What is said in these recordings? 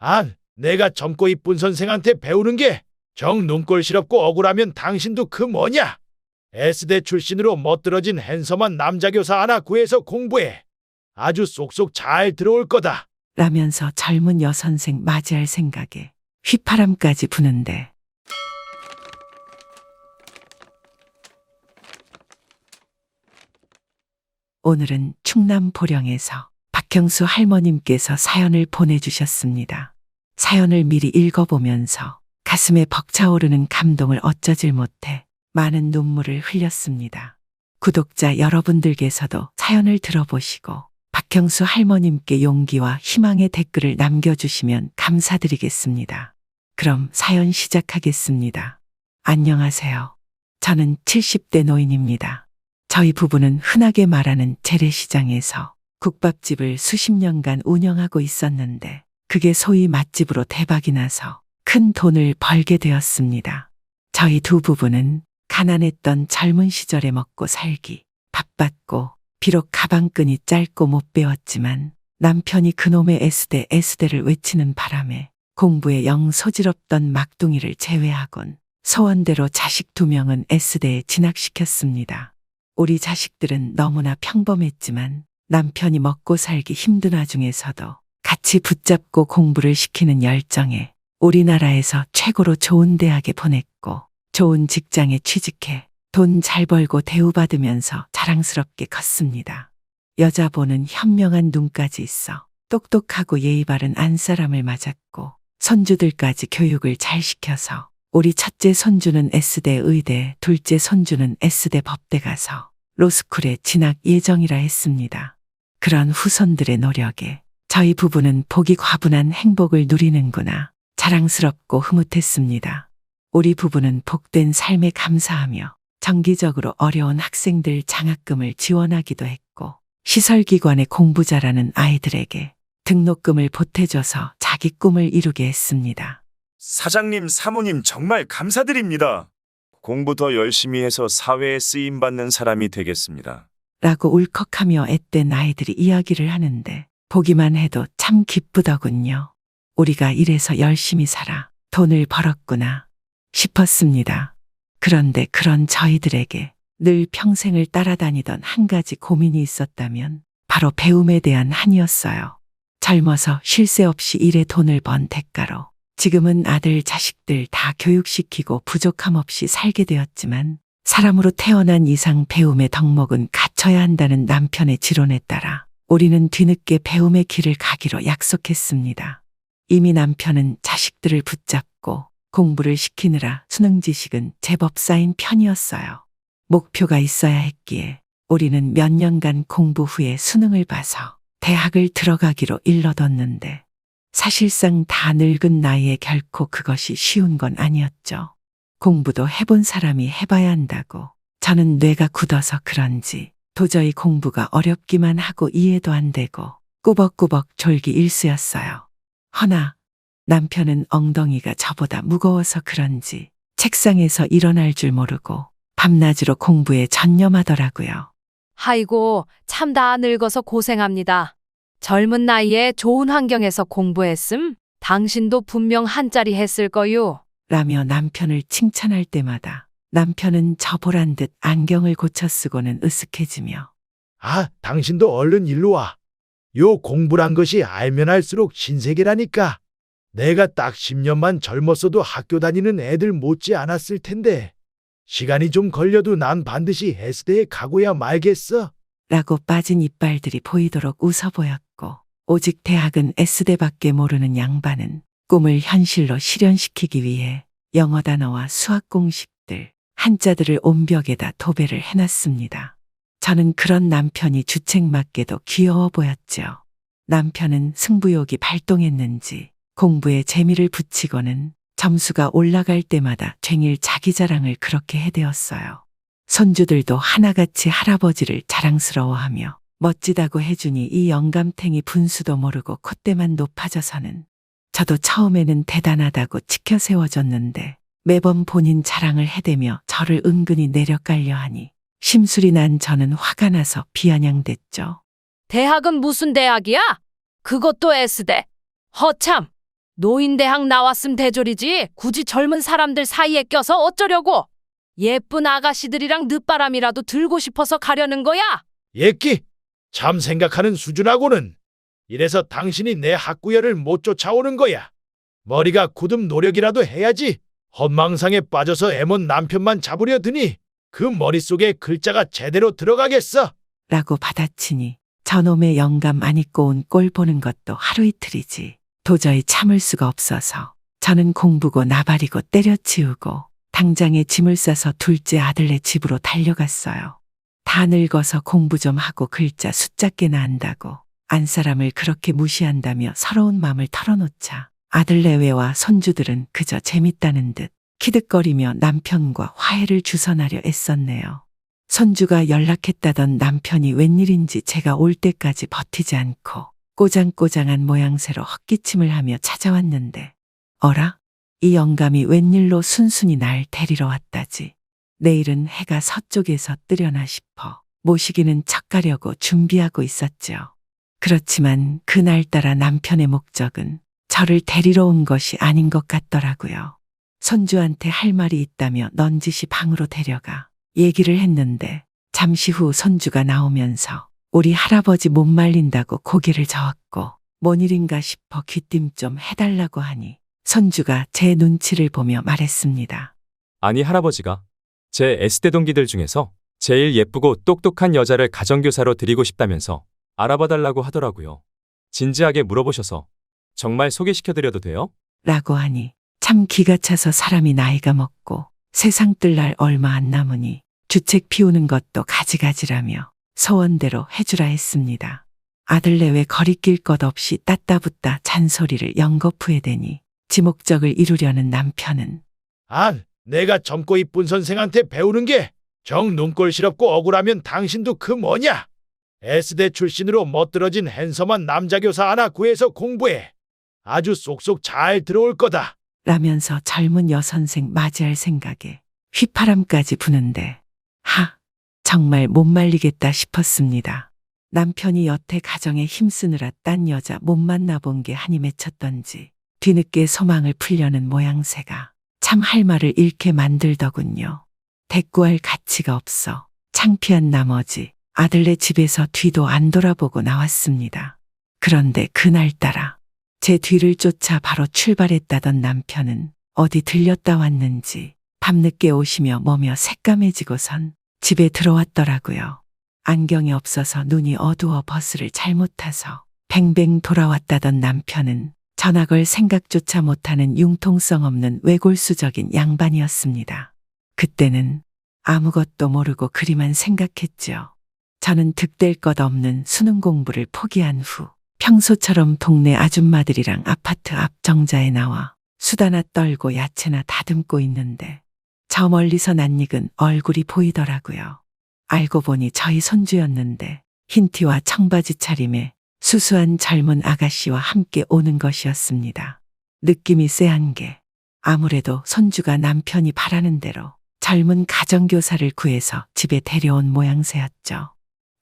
아, 내가 젊고 이쁜 선생한테 배우는 게 정 눈꼴시럽고 억울하면 당신도 그 뭐냐? S대 출신으로 멋들어진 핸섬한 남자 교사 하나 구해서 공부해. 아주 쏙쏙 잘 들어올 거다. 라면서 젊은 여선생 맞이할 생각에 휘파람까지 부는데 오늘은 충남 보령에서 박형수 할머님께서 사연을 보내주셨습니다. 사연을 미리 읽어보면서 가슴에 벅차오르는 감동을 어쩌질 못해 많은 눈물을 흘렸습니다. 구독자 여러분들께서도 사연을 들어보시고 박형수 할머님께 용기와 희망의 댓글을 남겨주시면 감사드리겠습니다. 그럼 사연 시작하겠습니다. 안녕하세요. 저는 70대 노인입니다. 저희 부부는 흔하게 말하는 재래시장에서 국밥집을 수십 년간 운영하고 있었는데 그게 소위 맛집으로 대박이 나서 큰 돈을 벌게 되었습니다. 저희 두 부부는 가난했던 젊은 시절에 먹고 살기 바빴고 비록 가방끈이 짧고 못 배웠지만 남편이 그놈의 S대 S대를 외치는 바람에 공부에 영 소질없던 막둥이를 제외하곤 소원대로 자식 두 명은 S대에 진학시켰습니다. 우리 자식들은 너무나 평범했지만 남편이 먹고 살기 힘든 와중에서도 같이 붙잡고 공부를 시키는 열정에 우리나라에서 최고로 좋은 대학에 보냈고 좋은 직장에 취직해 돈 잘 벌고 대우받으면서 자랑스럽게 컸습니다. 여자 보는 현명한 눈까지 있어 똑똑하고 예의 바른 안사람을 맞았고 손주들까지 교육을 잘 시켜서 우리 첫째 손주는 S대 의대, 둘째 손주는 S대 법대 가서 로스쿨에 진학 예정이라 했습니다. 그런 후손들의 노력에 저희 부부는 복이 과분한 행복을 누리는구나 자랑스럽고 흐뭇했습니다. 우리 부부는 복된 삶에 감사하며 정기적으로 어려운 학생들 장학금을 지원하기도 했고 시설기관의 공부 잘하는 아이들에게 등록금을 보태줘서 자기 꿈을 이루게 했습니다. 사장님, 사모님 정말 감사드립니다. 공부 더 열심히 해서 사회에 쓰임 받는 사람이 되겠습니다. 라고 울컥하며 앳된 아이들이 이야기를 하는데 보기만 해도 참 기쁘더군요. 우리가 이래서 열심히 살아 돈을 벌었구나 싶었습니다. 그런데 그런 저희들에게 늘 평생을 따라다니던 한 가지 고민이 있었다면 바로 배움에 대한 한이었어요. 젊어서 쉴 새 없이 일에 돈을 번 대가로 지금은 아들 자식들 다 교육시키고 부족함 없이 살게 되었지만 사람으로 태어난 이상 배움의 덕목은 갖춰야 한다는 남편의 지론에 따라 우리는 뒤늦게 배움의 길을 가기로 약속했습니다. 이미 남편은 자식들을 붙잡고 공부를 시키느라 수능 지식은 제법 쌓인 편이었어요. 목표가 있어야 했기에 우리는 몇 년간 공부 후에 수능을 봐서 대학을 들어가기로 일러뒀는데 사실상 다 늙은 나이에 결코 그것이 쉬운 건 아니었죠. 공부도 해본 사람이 해봐야 한다고 저는 뇌가 굳어서 그런지 도저히 공부가 어렵기만 하고 이해도 안 되고 꾸벅꾸벅 졸기 일쑤였어요. 허나 남편은 엉덩이가 저보다 무거워서 그런지 책상에서 일어날 줄 모르고 밤낮으로 공부에 전념하더라고요. 아이고, 참 다 늙어서 고생합니다. 젊은 나이에 좋은 환경에서 공부했음, 당신도 분명 한자리 했을 거요. 라며 남편을 칭찬할 때마다 남편은 저 보란 듯 안경을 고쳐 쓰고는 으쓱해지며 아, 당신도 얼른 일로 와. 요 공부란 것이 알면 할수록 신세계라니까. 내가 딱 10년만 젊었어도 학교 다니는 애들 못지 않았을 텐데. 시간이 좀 걸려도 난 반드시 S대에 가고야 말겠어. 라고 빠진 이빨들이 보이도록 웃어 보였고 오직 대학은 S대밖에 모르는 양반은 꿈을 현실로 실현시키기 위해 영어 단어와 수학 공식들, 한자들을 온 벽에다 도배를 해놨습니다. 저는 그런 남편이 주책맞게도 귀여워 보였죠. 남편은 승부욕이 발동했는지 공부에 재미를 붙이고는 점수가 올라갈 때마다 쟁일 자기 자랑을 그렇게 해대었어요. 손주들도 하나같이 할아버지를 자랑스러워하며 멋지다고 해주니 이 영감탱이 분수도 모르고 콧대만 높아져서는 저도 처음에는 대단하다고 치켜 세워졌는데 매번 본인 자랑을 해대며 저를 은근히 내려깔려 하니 심술이 난 저는 화가 나서 비아냥댔죠. 대학은 무슨 대학이야? 그것도 S대. 허참. 노인대학 나왔음 대졸이지 굳이 젊은 사람들 사이에 껴서 어쩌려고? 예쁜 아가씨들이랑 늦바람이라도 들고 싶어서 가려는 거야? 예끼, 참 생각하는 수준하고는 이래서 당신이 내 학구열을 못 쫓아오는 거야. 머리가 굳음 노력이라도 해야지. 헛망상에 빠져서 애먼 남편만 잡으려 드니 그 머릿속에 글자가 제대로 들어가겠어. 라고 받아치니 저놈의 영감 안 입고 온 꼴 보는 것도 하루 이틀이지. 도저히 참을 수가 없어서 저는 공부고 나발이고 때려치우고 당장에 짐을 싸서 둘째 아들네 집으로 달려갔어요. 다 늙어서 공부 좀 하고 글자 숫자 깨나 한다고 안 사람을 그렇게 무시한다며 서러운 마음을 털어놓자 아들 내외와 손주들은 그저 재밌다는 듯 키득거리며 남편과 화해를 주선하려 애썼네요. 손주가 연락했다던 남편이 웬일인지 제가 올 때까지 버티지 않고 꼬장꼬장한 모양새로 헛기침을 하며 찾아왔는데 어라? 이 영감이 웬일로 순순히 날 데리러 왔다지. 내일은 해가 서쪽에서 뜨려나 싶어 모시기는 척 가려고 준비하고 있었죠. 그렇지만 그날따라 남편의 목적은 저를 데리러 온 것이 아닌 것 같더라고요. 손주한테 할 말이 있다며 넌지시 방으로 데려가 얘기를 했는데 잠시 후 손주가 나오면서 우리 할아버지 못 말린다고 고개를 저었고 뭔 일인가 싶어 귀띔 좀 해달라고 하니 손주가 제 눈치를 보며 말했습니다. 아니 할아버지가 제 S대 동기들 중에서 제일 예쁘고 똑똑한 여자를 가정교사로 드리고 싶다면서 알아봐달라고 하더라고요. 진지하게 물어보셔서 정말 소개시켜드려도 돼요? 라고 하니 참 기가 차서 사람이 나이가 먹고 세상 뜰 날 얼마 안 남으니 주책 피우는 것도 가지가지라며 소원대로 해주라 했습니다. 아들 내외 거리낄 것 없이 따따붙다 잔소리를 연거푸에 대니 지 목적을 이루려는 남편은 아, 내가 젊고 이쁜 선생한테 배우는 게 정 눈꼴 시럽고 억울하면 당신도 그 뭐냐? S대 출신으로 멋들어진 핸섬한 남자 교사 하나 구해서 공부해. 아주 쏙쏙 잘 들어올 거다. 라면서 젊은 여선생 맞이할 생각에 휘파람까지 부는데 하 정말 못 말리겠다 싶었습니다. 남편이 여태 가정에 힘쓰느라 딴 여자 못 만나본 게 한이 맺혔던지 뒤늦게 소망을 풀려는 모양새가 참 할 말을 잃게 만들더군요. 대꾸할 가치가 없어 창피한 나머지 아들네 집에서 뒤도 안 돌아보고 나왔습니다. 그런데 그날따라 제 뒤를 쫓아 바로 출발했다던 남편은 어디 들렸다 왔는지 밤늦게 오시며 뭐며 새까매지고선 집에 들어왔더라고요. 안경이 없어서 눈이 어두워 버스를 잘못 타서 뱅뱅 돌아왔다던 남편은 걸 생각조차 못하는 융통성 없는 외골수적인 양반이었습니다. 그때는 아무것도 모르고 그리만 생각했죠. 저는 득될 것 없는 수능 공부를 포기한 후 평소처럼 동네 아줌마들이랑 아파트 앞 정자에 나와 수다나 떨고 야채나 다듬고 있는데 저 멀리서 낯익은 얼굴이 보이더라고요. 알고 보니 저희 손주였는데 흰 티와 청바지 차림에 수수한 젊은 아가씨와 함께 오는 것이었습니다. 느낌이 쎄한 게 아무래도 손주가 남편이 바라는 대로 젊은 가정교사를 구해서 집에 데려온 모양새였죠.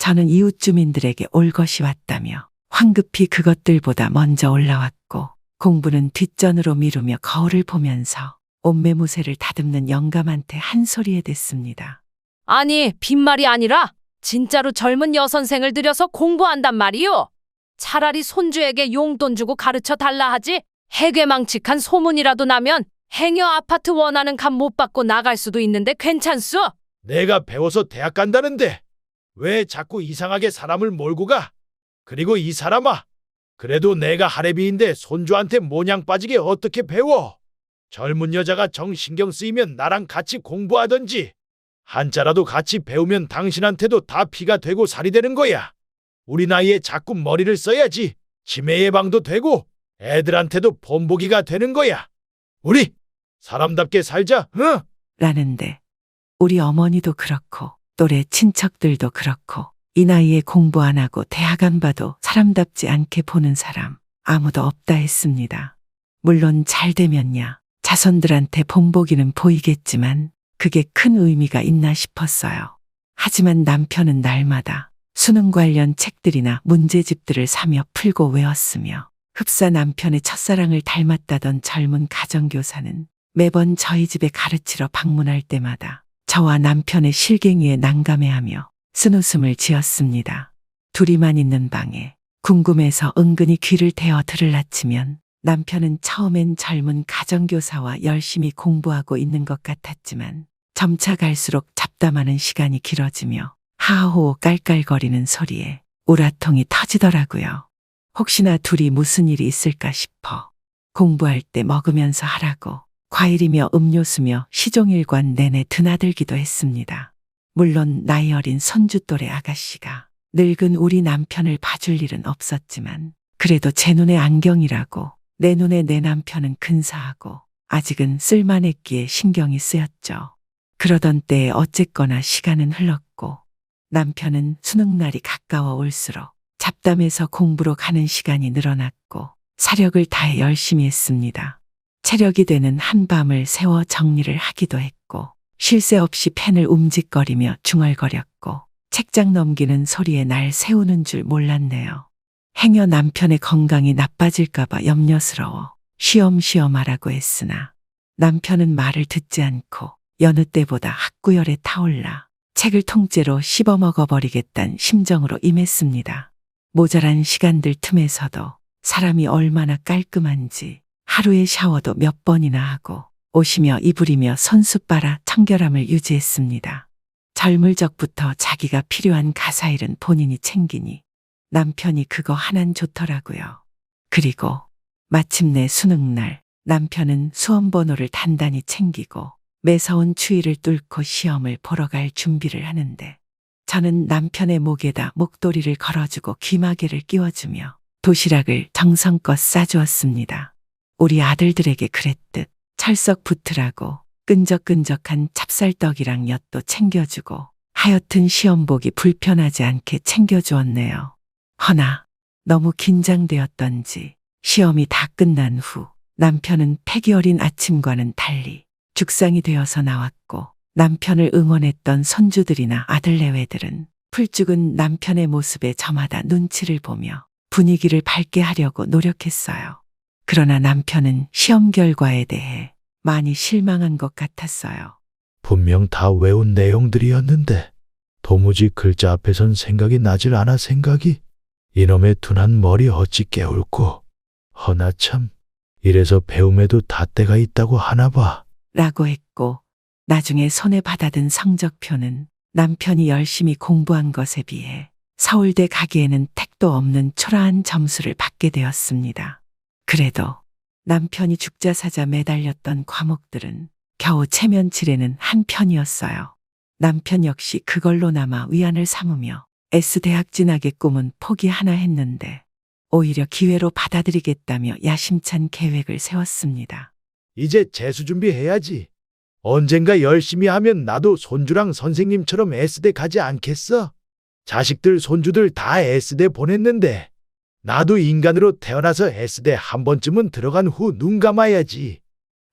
저는 이웃 주민들에게 올 것이 왔다며 황급히 그것들보다 먼저 올라왔고 공부는 뒷전으로 미루며 거울을 보면서 옷매무새를 다듬는 영감한테 한 소리에 댔습니다. 아니, 빈말이 아니라 진짜로 젊은 여선생을 들여서 공부한단 말이요. 차라리 손주에게 용돈 주고 가르쳐 달라 하지. 해괴망측한 소문이라도 나면 행여 아파트 원하는 값 못 받고 나갈 수도 있는데 괜찮소? 내가 배워서 대학 간다는데 왜 자꾸 이상하게 사람을 몰고 가? 그리고 이 사람아, 그래도 내가 하레비인데 손주한테 모냥 빠지게 어떻게 배워? 젊은 여자가 정 신경 쓰이면 나랑 같이 공부하던지 한자라도 같이 배우면 당신한테도 다 피가 되고 살이 되는 거야. 우리 나이에 자꾸 머리를 써야지 치매 예방도 되고 애들한테도 본보기가 되는 거야. 우리 사람답게 살자, 응? 라는데 우리 어머니도 그렇고 또래 친척들도 그렇고 이 나이에 공부 안 하고 대학 안 봐도 사람답지 않게 보는 사람 아무도 없다 했습니다. 물론 잘 되면야 자손들한테 본보기는 보이겠지만 그게 큰 의미가 있나 싶었어요. 하지만 남편은 날마다 수능 관련 책들이나 문제집들을 사며 풀고 외웠으며 흡사 남편의 첫사랑을 닮았다던 젊은 가정교사는 매번 저희 집에 가르치러 방문할 때마다 저와 남편의 실갱이에 난감해하며 쓴웃음을 지었습니다. 둘이만 있는 방에 궁금해서 은근히 귀를 대어 들을라치면 남편은 처음엔 젊은 가정교사와 열심히 공부하고 있는 것 같았지만 점차 갈수록 잡담하는 시간이 길어지며 하하호 깔깔거리는 소리에 우라통이 터지더라고요. 혹시나 둘이 무슨 일이 있을까 싶어 공부할 때 먹으면서 하라고 과일이며 음료수며 시종일관 내내 드나들기도 했습니다. 물론 나이 어린 손주 또래 아가씨가 늙은 우리 남편을 봐줄 일은 없었지만 그래도 제 눈에 안경이라고 내 눈에 내 남편은 근사하고 아직은 쓸만했기에 신경이 쓰였죠. 그러던 때에 어쨌거나 시간은 흘렀고 남편은 수능날이 가까워 올수록 잡담해서 공부로 가는 시간이 늘어났고 사력을 다해 열심히 했습니다. 체력이 되는 한밤을 세워 정리를 하기도 했고 쉴 새 없이 펜을 움직거리며 중얼거렸고 책장 넘기는 소리에 날 세우는 줄 몰랐네요. 행여 남편의 건강이 나빠질까봐 염려스러워 쉬엄쉬엄 하라고 했으나 남편은 말을 듣지 않고 여느 때보다 학구열에 타올라 책을 통째로 씹어 먹어버리겠단 심정으로 임했습니다. 모자란 시간들 틈에서도 사람이 얼마나 깔끔한지 하루에 샤워도 몇 번이나 하고 오시며 이불이며 손수 빨아 청결함을 유지했습니다. 젊을 적부터 자기가 필요한 가사일은 본인이 챙기니 남편이 그거 하나는 좋더라고요. 그리고 마침내 수능날 남편은 수험 번호를 단단히 챙기고 매서운 추위를 뚫고 시험을 보러 갈 준비를 하는데 저는 남편의 목에다 목도리를 걸어주고 귀마개를 끼워주며 도시락을 정성껏 싸주었습니다. 우리 아들들에게 그랬듯 철석 붙으라고 끈적끈적한 찹쌀떡이랑 엿도 챙겨주고 하여튼 시험 보기 불편하지 않게 챙겨주었네요. 허나 너무 긴장되었던지 시험이 다 끝난 후 남편은 패기 어린 아침과는 달리 죽상이 되어서 나왔고 남편을 응원했던 손주들이나 아들 내외들은 풀죽은 남편의 모습에 저마다 눈치를 보며 분위기를 밝게 하려고 노력했어요. 그러나 남편은 시험 결과에 대해 많이 실망한 것 같았어요. 분명 다 외운 내용들이었는데 도무지 글자 앞에선 생각이 나질 않아 생각이 이놈의 둔한 머리 어찌 깨울고 허나 참 이래서 배움에도 닷대가 있다고 하나 봐. 라고 했고 나중에 손에 받아든 성적표는 남편이 열심히 공부한 것에 비해 서울대 가기에는 택도 없는 초라한 점수를 받게 되었습니다. 그래도 남편이 죽자 사자 매달렸던 과목들은 겨우 체면치레는 한 편이었어요. 남편 역시 그걸로 남아 위안을 삼으며 S대학 진학의 꿈은 포기 하나 했는데 오히려 기회로 받아들이겠다며 야심찬 계획을 세웠습니다. 이제 재수 준비해야지. 언젠가 열심히 하면 나도 손주랑 선생님처럼 S대 가지 않겠어? 자식들 손주들 다 S대 보냈는데 나도 인간으로 태어나서 S대 한 번쯤은 들어간 후 눈 감아야지.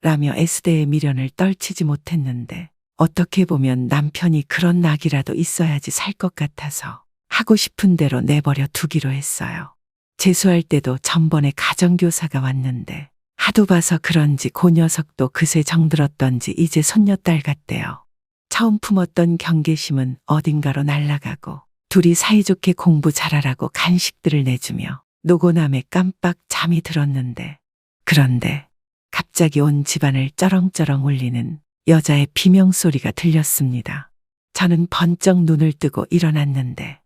라며 S대의 미련을 떨치지 못했는데 어떻게 보면 남편이 그런 낙이라도 있어야지 살 것 같아서 하고 싶은 대로 내버려 두기로 했어요. 재수할 때도 전번에 가정교사가 왔는데 하도 봐서 그런지 그 녀석도 그새 정들었던지 이제 손녀딸 같대요. 처음 품었던 경계심은 어딘가로 날아가고 둘이 사이좋게 공부 잘하라고 간식들을 내주며 노고남에 깜빡 잠이 들었는데 그런데 갑자기 온 집안을 쩌렁쩌렁 울리는 여자의 비명소리가 들렸습니다. 저는 번쩍 눈을 뜨고 일어났는데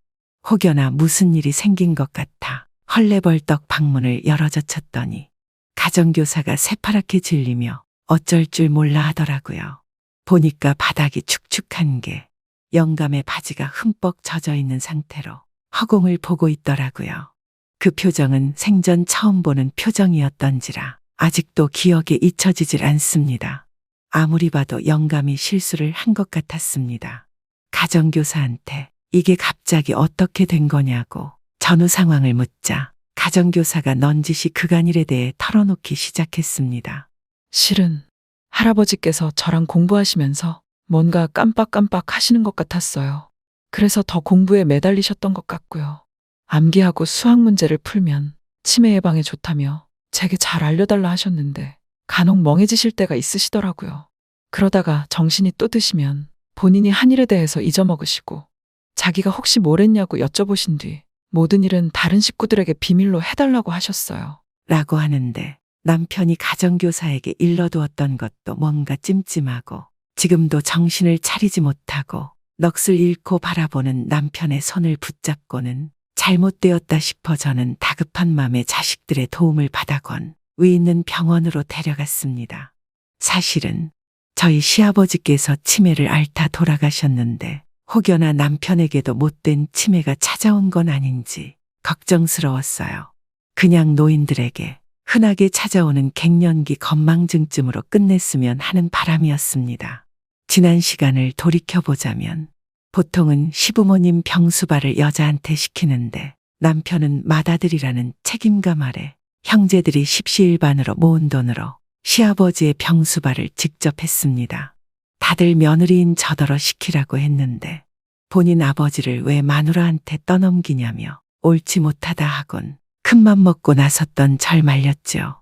혹여나 무슨 일이 생긴 것 같아 헐레벌떡 방문을 열어젖혔더니 가정교사가 새파랗게 질리며 어쩔 줄 몰라 하더라고요. 보니까 바닥이 축축한 게 영감의 바지가 흠뻑 젖어 있는 상태로 허공을 보고 있더라고요. 그 표정은 생전 처음 보는 표정이었던지라 아직도 기억에 잊혀지질 않습니다. 아무리 봐도 영감이 실수를 한 것 같았습니다. 가정교사한테 이게 갑자기 어떻게 된 거냐고 전후 상황을 묻자 가정교사가 넌지시 그간 일에 대해 털어놓기 시작했습니다. 실은 할아버지께서 저랑 공부하시면서 뭔가 깜빡깜빡 하시는 것 같았어요. 그래서 더 공부에 매달리셨던 것 같고요. 암기하고 수학 문제를 풀면 치매 예방에 좋다며 제게 잘 알려달라 하셨는데 간혹 멍해지실 때가 있으시더라고요. 그러다가 정신이 또 드시면 본인이 한 일에 대해서 잊어먹으시고 자기가 혹시 뭘 했냐고 여쭤보신 뒤 모든 일은 다른 식구들에게 비밀로 해달라고 하셨어요. 라고 하는데 남편이 가정교사에게 일러두었던 것도 뭔가 찜찜하고 지금도 정신을 차리지 못하고 넋을 잃고 바라보는 남편의 손을 붙잡고는 잘못되었다 싶어 저는 다급한 마음에 자식들의 도움을 받아건 위 있는 병원으로 데려갔습니다. 사실은 저희 시아버지께서 치매를 앓다 돌아가셨는데 혹여나 남편에게도 못된 치매가 찾아온 건 아닌지 걱정스러웠어요. 그냥 노인들에게 흔하게 찾아오는 갱년기 건망증쯤으로 끝냈으면 하는 바람이었습니다. 지난 시간을 돌이켜보자면 보통은 시부모님 병수발을 여자한테 시키는데 남편은 맏아들이라는 책임감 아래 형제들이 십시일반으로 모은 돈으로 시아버지의 병수발을 직접 했습니다. 다들 며느리인 저더러 시키라고 했는데 본인 아버지를 왜 마누라한테 떠넘기냐며 옳지 못하다 하곤 큰맘 먹고 나섰던 절 말렸죠.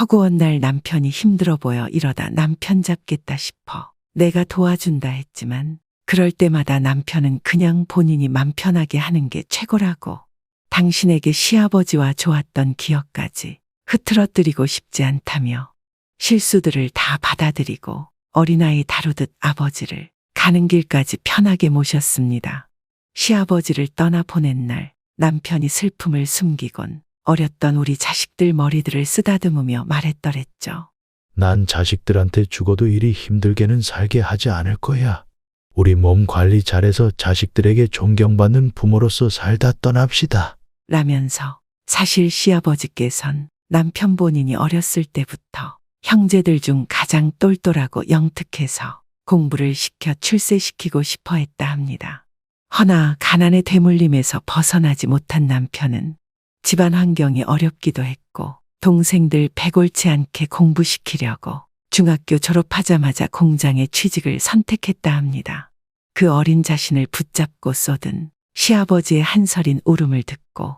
허구한 날 남편이 힘들어 보여 이러다 남편 잡겠다 싶어 내가 도와준다 했지만 그럴 때마다 남편은 그냥 본인이 맘 편하게 하는 게 최고라고 당신에게 시아버지와 좋았던 기억까지 흐트러뜨리고 싶지 않다며 실수들을 다 받아들이고 어린아이 다루듯 아버지를 가는 길까지 편하게 모셨습니다. 시아버지를 떠나 보낸 날 남편이 슬픔을 숨기곤 어렸던 우리 자식들 머리들을 쓰다듬으며 말했더랬죠. 난 자식들한테 죽어도 이리 힘들게는 살게 하지 않을 거야. 우리 몸 관리 잘해서 자식들에게 존경받는 부모로서 살다 떠납시다. 라면서 사실 시아버지께선 남편 본인이 어렸을 때부터 형제들 중 가장 똘똘하고 영특해서 공부를 시켜 출세시키고 싶어 했다 합니다. 허나 가난의 대물림에서 벗어나지 못한 남편은 집안 환경이 어렵기도 했고 동생들 배골치 않게 공부시키려고 중학교 졸업하자마자 공장에 취직을 선택했다 합니다. 그 어린 자신을 붙잡고 쏟은 시아버지의 한설인 울음을 듣고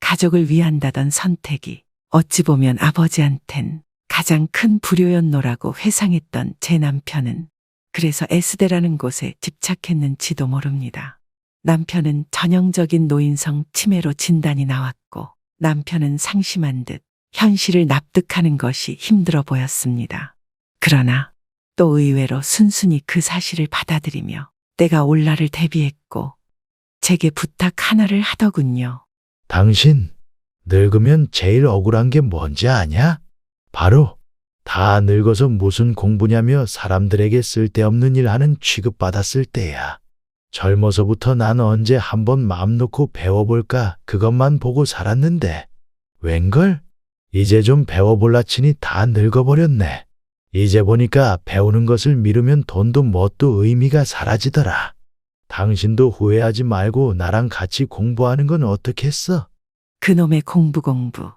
가족을 위한다던 선택이 어찌 보면 아버지한텐 가장 큰 불효였노라고 회상했던 제 남편은 그래서 에스데라는 곳에 집착했는지도 모릅니다. 남편은 전형적인 노인성 치매로 진단이 나왔고 남편은 상심한 듯 현실을 납득하는 것이 힘들어 보였습니다. 그러나 또 의외로 순순히 그 사실을 받아들이며 때가 올 날을 대비했고 제게 부탁 하나를 하더군요. 당신, 늙으면 제일 억울한 게 뭔지 아냐? 바로, 다 늙어서 무슨 공부냐며 사람들에게 쓸데없는 일 하는 취급받았을 때야. 젊어서부터 난 언제 한번 마음 놓고 배워볼까 그것만 보고 살았는데, 웬걸? 이제 좀 배워볼라 치니 다 늙어버렸네. 이제 보니까 배우는 것을 미루면 돈도 뭣도 의미가 사라지더라. 당신도 후회하지 말고 나랑 같이 공부하는 건 어떻겠어? 그놈의 공부 공부.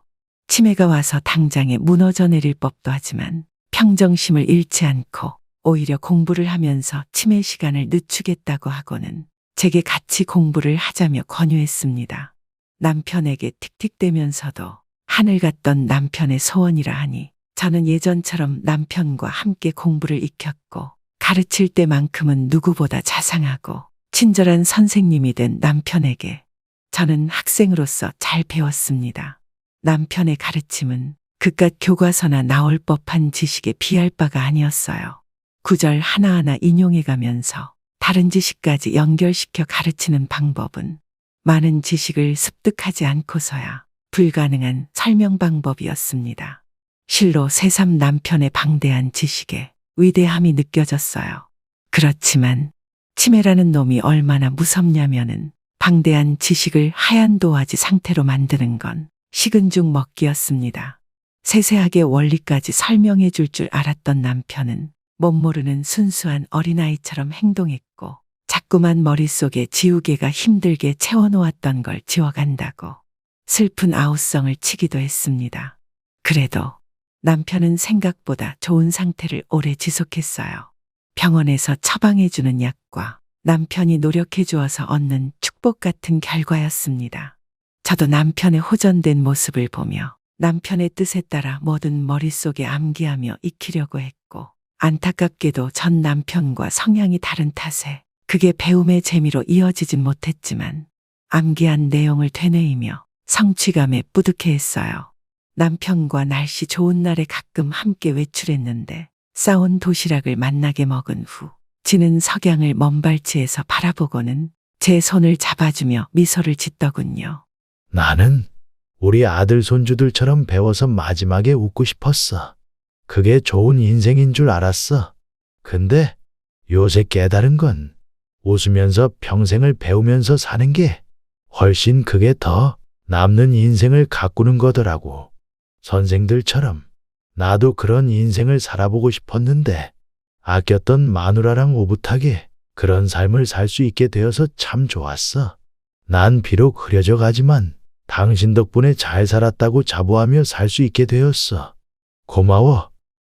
치매가 와서 당장에 무너져 내릴 법도 하지만 평정심을 잃지 않고 오히려 공부를 하면서 치매 시간을 늦추겠다고 하고는 제게 같이 공부를 하자며 권유했습니다. 남편에게 틱틱대면서도 하늘 같던 남편의 소원이라 하니 저는 예전처럼 남편과 함께 공부를 익혔고 가르칠 때만큼은 누구보다 자상하고 친절한 선생님이 된 남편에게 저는 학생으로서 잘 배웠습니다. 남편의 가르침은 그깟 교과서나 나올 법한 지식에 비할 바가 아니었어요. 구절 하나하나 인용해 가면서 다른 지식까지 연결시켜 가르치는 방법은 많은 지식을 습득하지 않고서야 불가능한 설명 방법이었습니다. 실로 새삼 남편의 방대한 지식에 위대함이 느껴졌어요. 그렇지만 치매라는 놈이 얼마나 무섭냐면은 방대한 지식을 하얀 도화지 상태로 만드는 건 식은 죽 먹기였습니다. 세세하게 원리까지 설명해 줄 줄 알았던 남편은 못 모르는 순수한 어린아이처럼 행동했고 자꾸만 머릿속에 지우개가 힘들게 채워놓았던 걸 지워간다고 슬픈 아우성을 치기도 했습니다. 그래도 남편은 생각보다 좋은 상태를 오래 지속했어요. 병원에서 처방해주는 약과 남편이 노력해 주어서 얻는 축복 같은 결과였습니다. 저도 남편의 호전된 모습을 보며 남편의 뜻에 따라 뭐든 머릿속에 암기하며 익히려고 했고 안타깝게도 전 남편과 성향이 다른 탓에 그게 배움의 재미로 이어지진 못했지만 암기한 내용을 되뇌이며 성취감에 뿌듯해 했어요. 남편과 날씨 좋은 날에 가끔 함께 외출했는데 싸온 도시락을 만나게 먹은 후 지는 석양을 먼 발치에서 바라보고는 제 손을 잡아주며 미소를 짓더군요. 나는 우리 아들 손주들처럼 배워서 마지막에 웃고 싶었어. 그게 좋은 인생인 줄 알았어. 근데 요새 깨달은 건 웃으면서 평생을 배우면서 사는 게 훨씬 그게 더 남는 인생을 가꾸는 거더라고. 선생들처럼 나도 그런 인생을 살아보고 싶었는데 아꼈던 마누라랑 오붓하게 그런 삶을 살 수 있게 되어서 참 좋았어. 난 비록 흐려져 가지만 당신 덕분에 잘 살았다고 자부하며 살 수 있게 되었어. 고마워.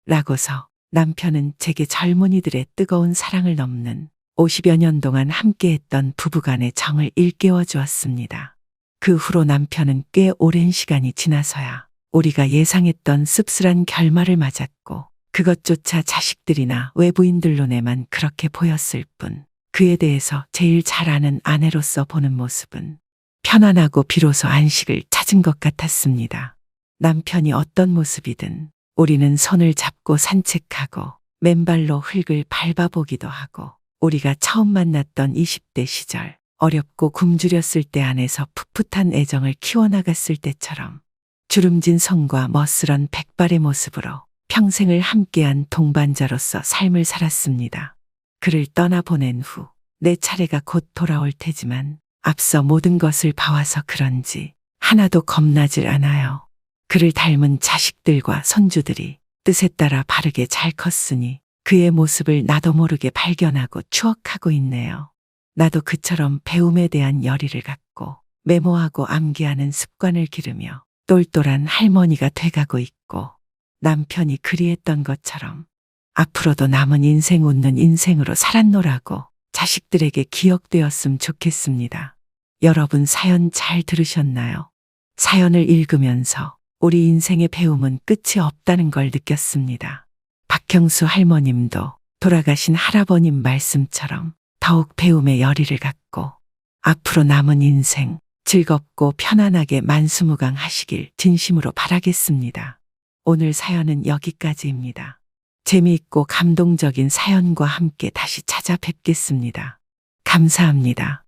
라고서 남편은 제게 젊은이들의 뜨거운 사랑을 넘는 50여 년 동안 함께했던 부부간의 정을 일깨워 주었습니다. 그 후로 남편은 꽤 오랜 시간이 지나서야 우리가 예상했던 씁쓸한 결말을 맞았고 그것조차 자식들이나 외부인들 눈에만 그렇게 보였을 뿐 그에 대해서 제일 잘 아는 아내로서 보는 모습은 편안하고 비로소 안식을 찾은 것 같았습니다. 남편이 어떤 모습이든 우리는 손을 잡고 산책하고 맨발로 흙을 밟아보기도 하고 우리가 처음 만났던 20대 시절 어렵고 굶주렸을 때 안에서 풋풋한 애정을 키워나갔을 때처럼 주름진 성과 멋스런 백발의 모습으로 평생을 함께한 동반자로서 삶을 살았습니다. 그를 떠나보낸 후 내 차례가 곧 돌아올 테지만 앞서 모든 것을 봐와서 그런지 하나도 겁나질 않아요. 그를 닮은 자식들과 손주들이 뜻에 따라 바르게 잘 컸으니 그의 모습을 나도 모르게 발견하고 추억하고 있네요. 나도 그처럼 배움에 대한 열의를 갖고 메모하고 암기하는 습관을 기르며 똘똘한 할머니가 돼가고 있고 남편이 그리했던 것처럼 앞으로도 남은 인생 웃는 인생으로 살았노라고 자식들에게 기억되었음 좋겠습니다. 여러분 사연 잘 들으셨나요? 사연을 읽으면서 우리 인생의 배움은 끝이 없다는 걸 느꼈습니다. 박형수 할머님도 돌아가신 할아버님 말씀처럼 더욱 배움의 열의를 갖고 앞으로 남은 인생 즐겁고 편안하게 만수무강 하시길 진심으로 바라겠습니다. 오늘 사연은 여기까지입니다. 재미있고 감동적인 사연과 함께 다시 찾아뵙겠습니다. 감사합니다.